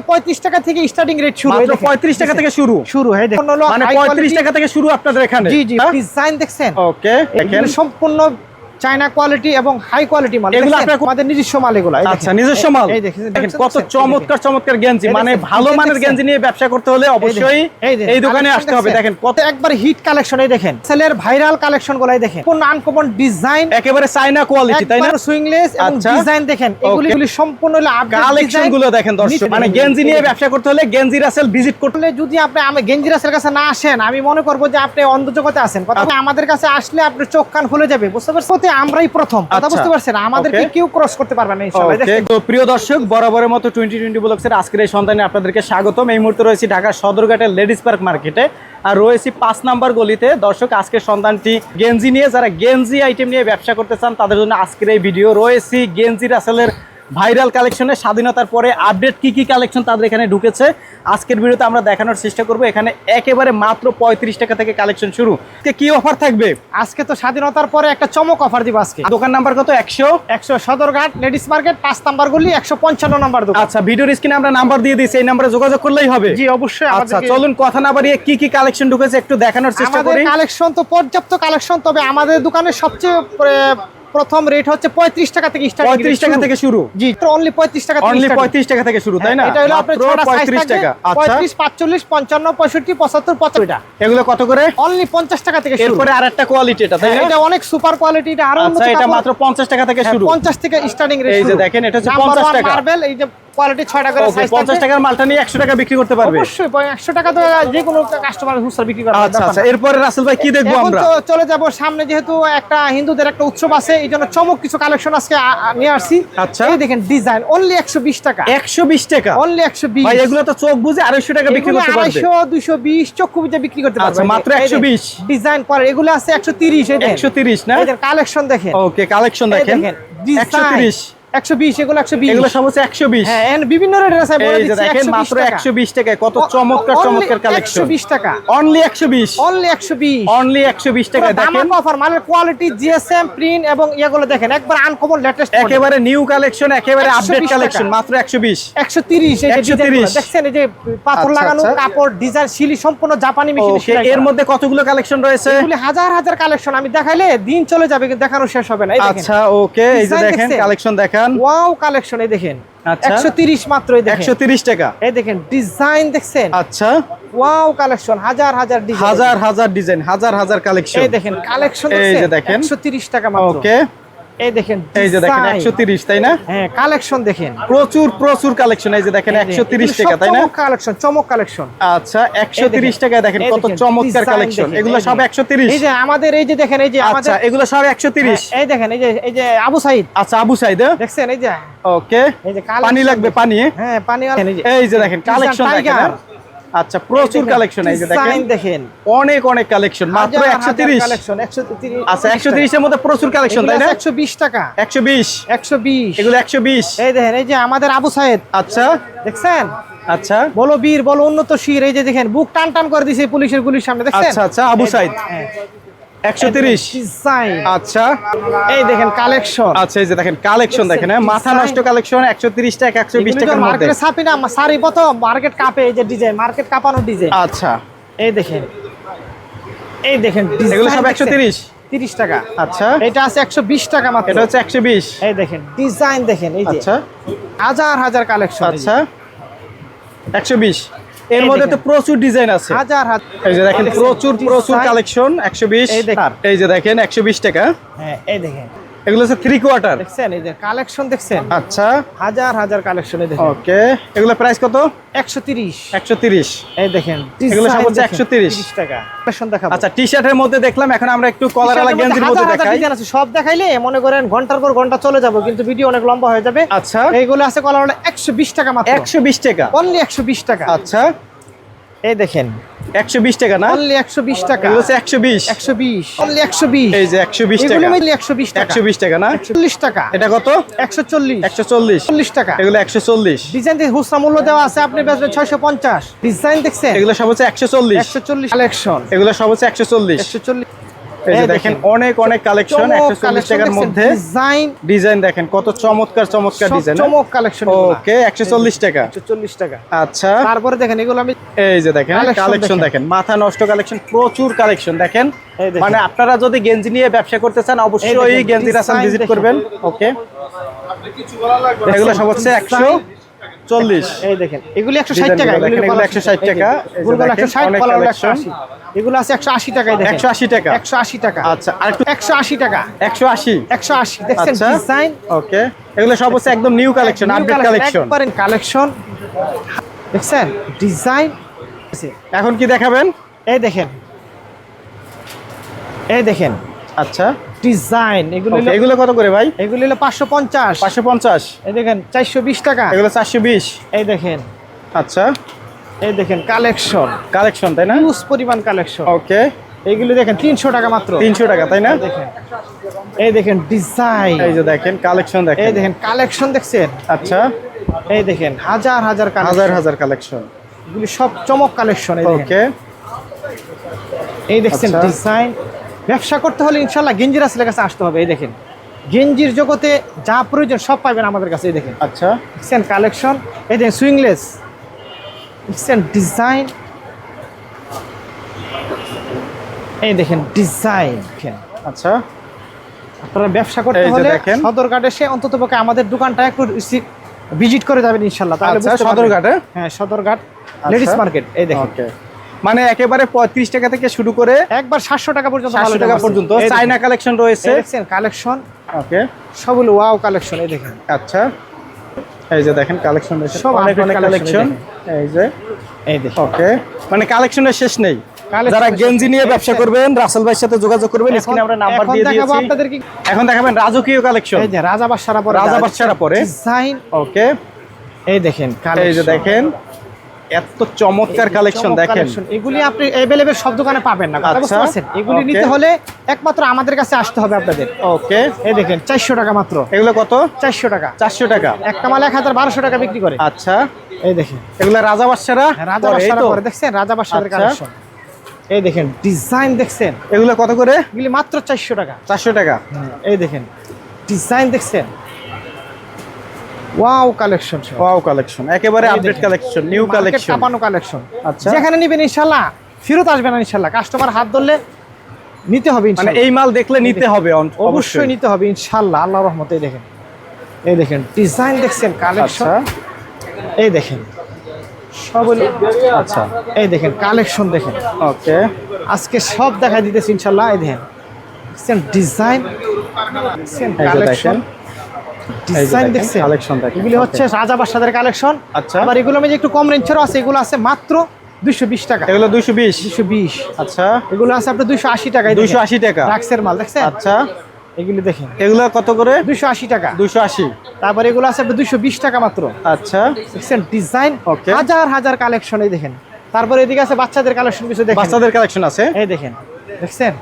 পঁয়ত্রিশ টাকা থেকে স্টার্টিং রেট শুরু পঁয়ত্রিশ টাকা থেকে শুরু? শুরু হয়ে মানে high পঁয়ত্রিশ টাকা থেকে শুরু আপনাদের এখানে জি জি হ্যাঁ? ডিজাইন দেখছেন? ওকে দেখেন। সম্পূর্ণ চায়না কোয়ালিটি এবং হাই কোয়ালিটি মাল। এগুলো আমাদের নিজস্ব মাল এগুলো আচ্ছা নিজস্ব মাল? এই দেখেন কত চমৎকার চমৎকার গেঞ্জি। মানে ভালো মানের গেঞ্জি নিয়ে ব্যবসা করতে হলে অবশ্যই এই দোকানে আসতে হবে। দেখেন কত একবার হিট কালেকশন এই দেখেন। সেলের ভাইরাল কালেকশন গুলাই দেখেন। কোন আনকমন ডিজাইন একেবারে চাইনা কোয়ালিটি তাই না? সুইংলেস এবং আচ্ছা। ডিজাইন দেখেন। এগুলি সম্পূর্ণ হলো কালেকশনগুলো দেখেন দর্শক। মানে গেঞ্জি নিয়ে ব্যবসা করতে হলে গেঞ্জি রাসেল ভিজিট করলে যদি আপনি আমি গেঞ্জিরাসের কাছে না আসেন আমি মনে করব যে আপনি অন্ধ জগতে আছেন। কথা আচ্ছা। আমাদের কাছে আসলে আপনি চোখ কান খুলে যাবে বুঝতে পারছেন? আমরাই প্রথম। কথা আচ্ছা। বুঝতে পারছেন? আমাদেরকে. কেউ ক্রস করতে পারবে না তো প্রিয় দর্শক বরাবরের মতো টোয়েন্টি টোয়েন্টি ব্লগসের আজকের এই সন্ধানে আপনাদেরকে স্বাগতম। এই মুহূর্তে রয়েছি ঢাকা সদরঘাটের লেডিস পার্ক মার্কেটে। আর রয়েছি পাঁচ নাম্বার গলিতে। দর্শক আজকের সন্ধানটি গেঞ্জি নিয়ে যারা গেঞ্জি আইটেম নিয়ে ব্যবসা করতে চান তাদের জন্য আজকের এই ভিডিও রয়েছি। গেঞ্জি রাসেলের ভাইরাল কালেকশনে স্বাধীনতার পরে আপডেট কি কি কালেকশন তাদের এখানে ঢুকেছে? আজকের ভিডিওতে আমরা দেখানোর চেষ্টা করব। এখানে একেবারে মাত্র পঁয়ত্রিশ টাকা থেকে কালেকশন শুরু। আজকে কি অফার থাকবে? আজকে তো স্বাধীনতার পরে একটা চমক অফার দিব আজকে। দোকান নাম্বার কত? একশো। একশো সদরঘাট লেডিস মার্কেট পাঁচ নাম্বার গুলি একশো পঞ্চান্ন নাম্বার দোকান। আচ্ছা ভিডিওর স্ক্রিনে আমরা নাম্বার দিয়ে দিচ্ছি এই নাম্বারে যোগাযোগ করলেই হবে। জি অবশ্যই আচ্ছা চলুন কথা না বাড়িয়ে কি কি কালেকশন ঢুকেছে একটু দেখানোর চেষ্টা করি। কালেকশন তো পর্যাপ্ত কালেকশন তবে আমাদের দোকানের সবচেয়ে প্রথম রেট হচ্ছে পঁয়ত্রিশ টাকা থেকে স্টার্ট পঁয়ত্রিশ টাকা থেকে শুরু। জি অনলি পঁয়ত্রিশ টাকা অনলি starting। পঁয়ত্রিশ টাকা থেকে শুরু তাই না? হ্যাঁ, এটা হলো আপনার মাত্র ছয়টা সাইজ পঁয়ত্রিশ থাকবে টাকা। আচ্ছা। পঁয়ত্রিশ পাঁচচল্লিশ পঞ্চান্ন পঁয়ষট্টি পঁচাত্তর পঁচাত্তরটা এগুলো কত করে? অনলি পঞ্চাশ টাকা থেকে শুরু। এরপরে আর একটা কোয়ালিটি এটা তাই হ্যাঁ, না এটা অনেক সুপার কোয়ালিটি এটা আরও আচ্ছা এটা মাত্র পঞ্চাশ টাকা থেকে শুরু। পঞ্চাশ থেকে স্টার্টিং রেট এই যে দেখেন, এটা হচ্ছে 50 টাকা। মার্বেল এই যে কোয়ালিটি ছয় টাকা ওকে পঞ্চাশ টাকার মালটা নিয়ে একশো টাকা বিক্রি করতে পারবে। অবশ্যই একশো টাকা তো যে কোনো কাস্টমার হুসরা বিক্রি করে আচ্ছা আচ্ছা এরপরে রাসেল ভাই কি দেখব এখন তো চলে যাব সামনে যেহেতু একটা হিন্দুদের একটা উৎসব আছে এই জন্য চমক কিছু কালেকশন আজকে নিয়ে আসছি। আচ্ছা। এই দেখেন ডিজাইন অনলি একশো বিশ টাকা। একশো বিশ টাকা? অনলি একশো বিশ। ভাই এগুলো তো চোখ বুঝে আড়াইশো টাকা বিক্রি করতে পারবে। আড়াইশো দুইশো বিশ চক্ষু বুঝে বিক্রি করতে পারবে। আচ্ছা, মাত্র 120 ডিজাইন পরে এগুলো আছে একশো তিরিশ একশো তিরিশ না? কালেকশন দেখেন ওকে কালেকশন দেখেন। একশো এগুলো এগুলো সব হচ্ছে হ্যাঁ and বিভিন্ন রেটের আছে আমি বলে দিচ্ছি, দেখেন মাত্র টাকা। একশো বিশ টাকায় কত চমৎকার চমৎকার কালেকশন 120 টাকা। অনলি একশো বিশ। অনলি একশো বিশ। অনলি একশো বিশ দেখেন। অফার মালের কোয়ালিটি জিএসএম প্রিন্ট এবং ইয়েগুলো দেখেন একবার আনকমন লেটেস্ট একেবারে নিউ কালেকশন একেবারে আপডেট কালেকশন মাত্র একশো বিশ। একশো তিরিশ 130 দেখছেন এই যে পাথর আচ্ছা, লাগানো। কাপড় ডিজাইন শিলি সম্পূর্ণ জাপানি মেশিন এর মধ্যে কতগুলো কালেকশন রয়েছে? এগুলি হাজার হাজার কালেকশন আমি দেখাইলে দিন চলে যাবে কিন্তু দেখানো শেষ হবে না। আচ্ছা ওকে এই যে Design দেখেন দেখছেন? কালেকশন ওয়াও কালেকশন এই দেখেন। আচ্ছা। একশো তিরিশ মাত্র এই দেখেন। টাকা। এই দেখেন ডিজাইন দেখছেন? আচ্ছা। ওয়াও কালেকশন হাজার হাজার ডিজাইন হাজার হাজার ডিজাইন হাজার হাজার কালেকশন এই দেখেন কালেকশন এই যে দেখেন। একশো তিরিশ টাকা মাত্র। ওকে এই দেখেন এই যে দেখেন design। একশো তিরিশ তাই না? হ্যাঁ কালেকশন দেখেন। প্রচুর প্রচুর কালেকশন এই যে দেখেন একশো তিরিশ টাকা তাই না? কালেকশন চমক কালেকশন আচ্ছা একশো এই দেখেন, তিরিশ টাকায় দেখেন কত চমৎকার কালেকশন এগুলো সব যে- একশো তিরিশ। এই যে আমাদের এই যে দেখেন এই যে আচ্ছা এগুলো সব একশো তিরিশ। হ্যাঁ, এই দেখেন এই যে এই যে আবু সাইদ। আচ্ছা আবু সাইদ দেখছেন এই যে? ওকে। এই যে পানি লাগবে পানি। হ্যাঁ পানি এই যে দেখেন কালেকশন দেখেন হ্যাঁ? আচ্ছা প্রচুর কালেকশন এই যে দেখেন। দেখেন। অনেক অনেক কালেকশন মাত্র 130 কালেকশন 130 আচ্ছা 130 এর মধ্যে প্রচুর কালেকশন তাই না? 120 টাকা। 120 120 এগুলো 120 এই দেখেন এই যে আমাদের আবু সাহেদ আচ্ছা। দেখছেন? আচ্ছা। বলো বীর বলো উন্নত শির এই যে দেখেন বুক টান টান করে দিয়েছে পুলিশের গুলির সামনে দেখছেন? আচ্ছা আচ্ছা আবু সাহেদ হ্যাঁ। 130 আচ্ছা। এই দেখেন কালেকশন আচ্ছা দেখেন কালেকশন দেখেন হ্যাঁ? মাথা নষ্ট কালেকশন 130 টাকা 120 টাকার মধ্যে। মার্কেটে ডিজাইন মার্কেট কাপানো ডিজাইন আচ্ছা। এই দেখেন। এই দেখেন এগুলো সব 130 টাকা। আচ্ছা। এটা আছে 120 টাকা মাত্র। এটা হচ্ছে 120 এই দেখেন ডিজাইন দেখেন এই আচ্ছা। হাজার হাজার কালেকশন আচ্ছা। 120 এর মধ্যে তো প্রচুর ডিজাইন আছে। হাজার হাজার এই যে দেখেন প্রচুর প্রচুর কালেকশন একশো বিশ। এই দেখেন। এই যে দেখেন একশো বিশ টাকা। হ্যাঁ এই দেখেন। এগুলো হচ্ছে থ্রি কোয়ার্টার দেখছেন? এই যে কালেকশন দেখছেন? আচ্ছা। হাজার হাজার কালেকশন দেখেন। ওকে এগুলো প্রাইস কত? একশো তিরিশ। একশো তিরিশ। এই দেখেন এগুলো সব হচ্ছে 130 টাকা। কালেকশন দেখাবো। আচ্ছা টি শার্টের মধ্যে দেখলাম এখন আমরা একটু কলার T-shirt আলা এর গেঞ্জির মধ্যে দেখাই। আছে, সব দেখাইলে মনে করেন ঘণ্টার পর ঘণ্টা চলে যাব কিন্তু ভিডিও অনেক লম্বা হয়ে যাবে। আচ্ছা। এইগুলো আছে কলার হলো একশো বিশ টাকা মাত্র। একশো বিশ টাকা। অনলি একশো বিশ টাকা। আচ্ছা। এই দেখেন। একশো বিশ টাকা না? অনলি একশো বিশ টাকা। একশো বিশ। একশো বিশ। অনলি একশো বিশ। এই যে একশো বিশ টাকা। একশো বিশ একশো বিশ টাকা না? চল্লিশ টাকা। এটা কত? একশো চল্লিশ। একশো চল্লিশ। চল্লিশ টাকা। এগুলো একশো চল্লিশ। ডিজাইন হুসরা মূল্য দেওয়া আছে আপনি বেচবেন ছয়শো পঞ্চাশ। ডিজাইন দেখছেন? এগুলো সব হচ্ছে একশো চল্লিশ। একশো চল্লিশ। কালেকশন এগুলো সব হচ্ছে একশো চল্লিশ। একশো চল্লিশ। অনেক অনেক কালেকশন টাকার মধ্যে ডিজাইন দেখেন কত চমৎকার চমৎকার হ্যাঁ? টাকা। টাকা। আচ্ছা। তারপরে দেখেন এগুলো আমি এই যে দেখেন কালেকশন দেখেন। মাথা নষ্ট কালেকশন প্রচুর কালেকশন দেখেন। মানে আপনারা যদি গেঞ্জি নিয়ে ব্যবসা করতে চান অবশ্যই গেঞ্জি রাসান ভিজিট করবেন। ওকে এগুলো সব হচ্ছে 100 চল্লিশ। এই দেখেন এগুলি একশো ষাট টাকা এগুলো 160 টাকা। একশো ষাট কলার একশো আশি। এগুলো আছে একশো আশি টাকায় একশো আশি টাকা। একশো আশি টাকা। আচ্ছা আর একটু একশো আশি টাকা। একশো আশি। একশো আশি। দেখছেন আচ্ছা। ডিজাইন ওকে এগুলো সব হচ্ছে একদম নিউ কালেকশন আপডেট কালেকশন একবারে কালেকশন দেখছেন? ডিজাইন এখন কি দেখাবেন? এই দেখেন। এই দেখেন। আচ্ছা। ডিজাইন এগুলো এগুলো কত করে ভাই? এগুলো হলো পাঁচশো পঞ্চাশ। পাঁচশো পঞ্চাশ। এই দেখেন চারশো বিশ টাকা। এগুলো চারশো বিশ। এই দেখেন। আচ্ছা। এই দেখেন কালেকশন। কালেকশন তাই না? হিউজ পরিমাণ কালেকশন। ওকে এইগুলো দেখেন তিনশো টাকা মাত্র। তিনশো টাকা তাই না? দেখেন। এই দেখেন ডিজাইন। এই যে দেখেন কালেকশন দেখেন। এই দেখেন কালেকশন দেখছেন? আচ্ছা। এই দেখেন হাজার হাজার হাজার হাজার কালেকশন। এগুলি সব চমক কালেকশন ওকে এই দেখছেন আচ্ছা। ডিজাইন। ব্যবসা করতে হলে ইনশাল্লাহ গেঞ্জির আসলে কাছে আসতে হবে এই দেখেন। গেঞ্জির জগতে যা প্রয়োজন সব পাবেন আমাদের কাছে এই দেখেন। আচ্ছা। দেখছেন কালেকশন এই দেখেন সুইংলেস। দেখছেন ডিজাইন। এই দেখেন ডিজাইন আচ্ছা। আপনারা ব্যবসা করতে হলে। সদরঘাটে এসে অন্তত পক্ষে আমাদের দোকানটা একটু ভিজিট করে যাবেন ইনশাল্লাহ তাহলে আচ্ছা। সদরঘাটে? হ্যাঁ সদরঘাট লেডিস মার্কেট এই দেখেন। মানে একেবারে পঁয়ত্রিশ টাকা থেকে শুরু করে একবার সাতশো টাকা পর্যন্ত সাতশো টাকা পর্যন্ত। চাইনা কালেকশন রয়েছে। কালেকশন ওকে সবগুলো ওয়াও কালেকশন এই দেখেন। আচ্ছা। এই যে দেখেন কালেকশন সব অনেক অনেক কালেকশন এই যে। এই দেখেন। ওকে মানে কালেকশনের শেষ নেই। যারা গেঞ্জি নিয়ে ব্যবসা করবেন রাসেল ভাইয়ের সাথে যোগাযোগ করবেন এখন- স্ক্রিনে আমরা নাম্বার দিয়ে দেখাবো দিয়েছি। আপনাদেরকে এখন দেখাবেন রাজকীয় কালেকশন এই যে রাজা বাদশারা পরে রাজা বাদশারা পরে। ডিজাইন ওকে এই দেখেন এই যে দেখেন। এত চমৎকার কালেকশন দেখেন। এগুলি আপনি অ্যাভেলেবেল সব দোকানে পাবেন না। কথা বুঝতে আচ্ছা, পারছেন? এগুলি নিতে হলে একমাত্র আমাদের কাছে আসতে হবে আপনাদের। ওকে এই দেখেন চারশো টাকা মাত্র। এগুলো কত? চারশো টাকা। চারশো টাকা। একটা মাল এক হাজার বারোশো টাকা বিক্রি করে। আচ্ছা। এই দেখেন। এগুলো রাজা বাদশারা? হ্যাঁ, রাজা বাদশারা? দেখছেন? রাজা বাদশাদের আচ্ছা। কালেকশন। এই দেখেন ডিজাইন দেখছেন? এগুলো কত করে? এগুলি মাত্র চারশো টাকা। চারশো টাকা। এই দেখেন ডিজাইন দেখছেন? ওয়াও কালেকশন ওয়াও কালেকশন একেবারে আপডেট কালেকশন নিউ কালেকশন কাপানো কালেকশন আচ্ছা। যেখানে নিবেন ইনশাল্লাহ ফেরত আসবে না ইনশাল্লাহ কাস্টমার হাত ধরলে নিতে হবে মানে এই মাল দেখলে নিতে হবে অবশ্যই। নিতে হবে ইনশাল্লাহ আল্লাহ রহমতে। দেখেন এই দেখেন ডিজাইন দেখছেন কালেকশন আচ্ছা। এই দেখেন সব আচ্ছা। এই দেখেন কালেকশন দেখেন। ওকে। আজকে সব দেখাই দিতেছি ইনশাল্লাহ এই দেখেন। ডিজাইন কালেকশন ডিজাইন দেখেন, দেখছেন? দেখেন। এগুলি হচ্ছে রাজা বাসাদের কালেকশন আচ্ছা। আবার এগুলো মধ্যে একটু কম রেঞ্জেরও আছে এগুলো আছে মাত্র দুইশো বিশ টাকা। এগুলো দুইশো বিশ? দুইশো বিশ। আচ্ছা। এগুলো আছে আপনার দুইশো আশি টাকা দুইশো আশি টাকা। রাক্সের মাল দেখছেন? আচ্ছা। এগুলি দেখেন। এগুলো কত করে? দুইশো আশি টাকা। দুইশো আশি। তারপর এগুলো আছে আপনার দুইশো বিশ টাকা মাত্র। আচ্ছা। দেখছেন? Design Okay. হাজার হাজার কালেকশন এই দেখেন। তারপর এদিকে আছে বাচ্চাদের কালেকশন কিছু দেখেন। বাচ্চাদের কালেকশন আছে? এই দেখেন। দেখছেন?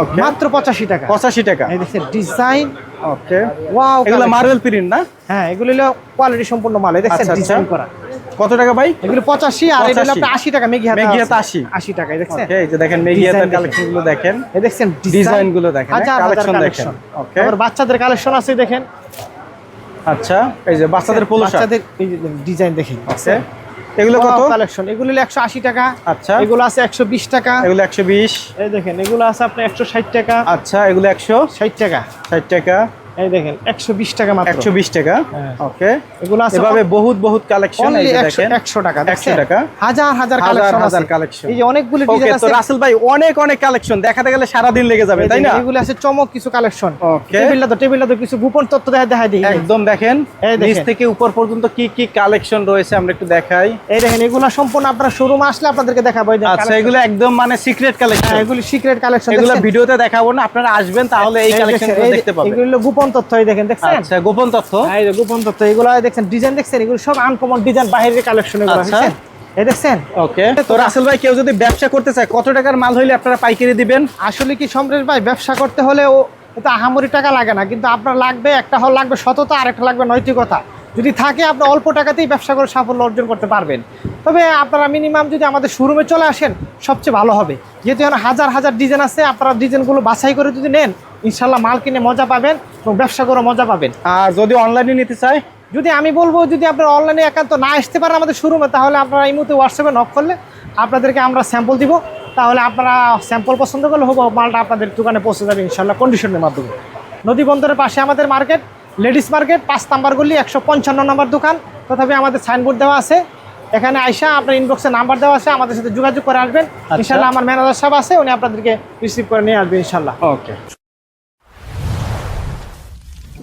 ওকে মাত্র পঁচাশি টাকা। পঁচাশি টাকা। এই দেখছেন? ডিজাইন ওকে ওয়াও এগুলো মার্বেল প্রিন্ট না? হ্যাঁ এগুলো হলো কোয়ালিটি সম্পূর্ণ মাল। এই দেখছেন আচ্ছা, আচ্ছা। ডিজাইন করা। কত টাকা ভাই? এগুলো পঁচাশি আর এগুলো 85 আপনার আশি টাকা মেঘি হাতে মেঘি হাতে আছে। 80 আশি টাকা এই দেখছেন? ওকে এই যে দেখেন মেঘিয়াতের Design কালেকশনগুলো দেখেন। এই দেখছেন ডিজাইনগুলো দেখেন কালেকশন দেখেন। ওকে আবার বাচ্চাদের কালেকশন আছে দেখেন। আচ্ছা এই যে বাচ্চাদের পোলো বাচ্চাদের ডিজাইন দেখেন। ওকে এগুলো কত? কালেকশন এগুলো হলো একশো আশি টাকা। আচ্ছা। এগুলো আছে একশো বিশ টাকা। এগুলো একশো বিশ। এই দেখেন এগুলো আছে আপনার একশো ষাট টাকা। আচ্ছা এগুলো একশো ষাট টাকা। ষাট টাকা। এই দেখেন একশো বিশ টাকা মাত্র। একশো বিশ টাকা হ্যাঁ। ওকে। এগুলো আছে এভাবে বহুত বহুত কালেকশন এই দেখেন টাকা 100 টাকা। হাজার হাজার হাজার কালেকশন হাজার কালেকশন এই যে অনেকগুলো ওকে ডিজাইন তো আছে। রাসেল ভাই অনেক অনেক কালেকশন দেখাতে গেলে সারা দিন লেগে যাবে তাই না? এগুলো আছে চমক কিছু কালেকশন Okay. টেবিলটা তো টেবিলটা তো কিছু গোপন তথ্য দেখা দেখা দিই। একদম দেখেন নিচ থেকে উপর পর্যন্ত কি কি কালেকশন রয়েছে আমরা একটু দেখাই। এই দেখেন এগুলো সম্পূর্ণ আপনার শোরুম আসলে আপনাদেরকে দেখাবো। এই আচ্ছা এগুলো একদম মানে সিক্রেট কালেকশন হ্যাঁ, এগুলি সিক্রেট কালেকশন এগুলো ভিডিওতে দেখাবো না আপনারা আসবেন তাহলে এই কালেকশন দেখতে পাবেন। এগুলো হলো গোপন তথ্য এই দেখেন দেখছেন? আচ্ছা গোপন তথ্য? হ্যাঁ, এই গোপন তথ্য এগুলো দেখছেন ডিজাইন দেখছেন এগুলো সব আনকমন ডিজাইন বাইরের কালেকশন এগুলো আচ্ছা। দেখছেন? এই দেখছেন? ওকে। তো রাসেল ভাই কেউ যদি ব্যবসা করতে চায় কত টাকার মাল হইলে আপনারা পাইকারি দিবেন? আসলে কি সম্রেশ ভাই ব্যবসা করতে হলে ও এটা আহামরি টাকা লাগে না কিন্তু আপনার লাগবে একটা হল লাগবে সততা আর একটা লাগবে নৈতিকতা। যদি থাকে আপনি অল্প টাকাতেই ব্যবসা করে সাফল্য অর্জন করতে পারবেন। তবে আপনারা মিনিমাম যদি আমাদের শোরুমে চলে আসেন সবচেয়ে ভালো হবে। যেহেতু এখানে হাজার হাজার ডিজাইন আছে আপনারা ডিজাইনগুলো বাছাই করে যদি নেন ইনশাল্লাহ মাল কিনে মজা পাবেন এবং ব্যবসা করে মজা পাবেন। আর যদি অনলাইনে নিতে চাই যদি আমি বলব যদি আপনারা অনলাইনে একান্ত না আসতে পারেন আমাদের শোরুমে তাহলে আপনারা এই মুহূর্তে হোয়াটসঅ্যাপে নক করলে আপনাদেরকে আমরা স্যাম্পল দিব। তাহলে আপনারা স্যাম্পল পছন্দ করলে হব মালটা আপনাদের দোকানে পৌঁছে যাবে ইনশাল্লাহ কন্ডিশনের মাধ্যমে। নদী বন্দরের পাশে আমাদের মার্কেট লেডিস মার্কেট পাঁচ নাম্বার গলি একশো পঞ্চান্ন নম্বর দোকান। তথাপি আমাদের সাইনবোর্ড দেওয়া আছে। এখানে আইসা আপনার ইনবক্সে নাম্বার দেওয়া আছে আমাদের সাথে যোগাযোগ করে আসবেন। ইনশাল্লাহ আমার ম্যানেজার সাহেব আছে উনি আপনাদেরকে রিসিভ করে নিয়ে আসবেন ইনশাল্লাহ। ওকে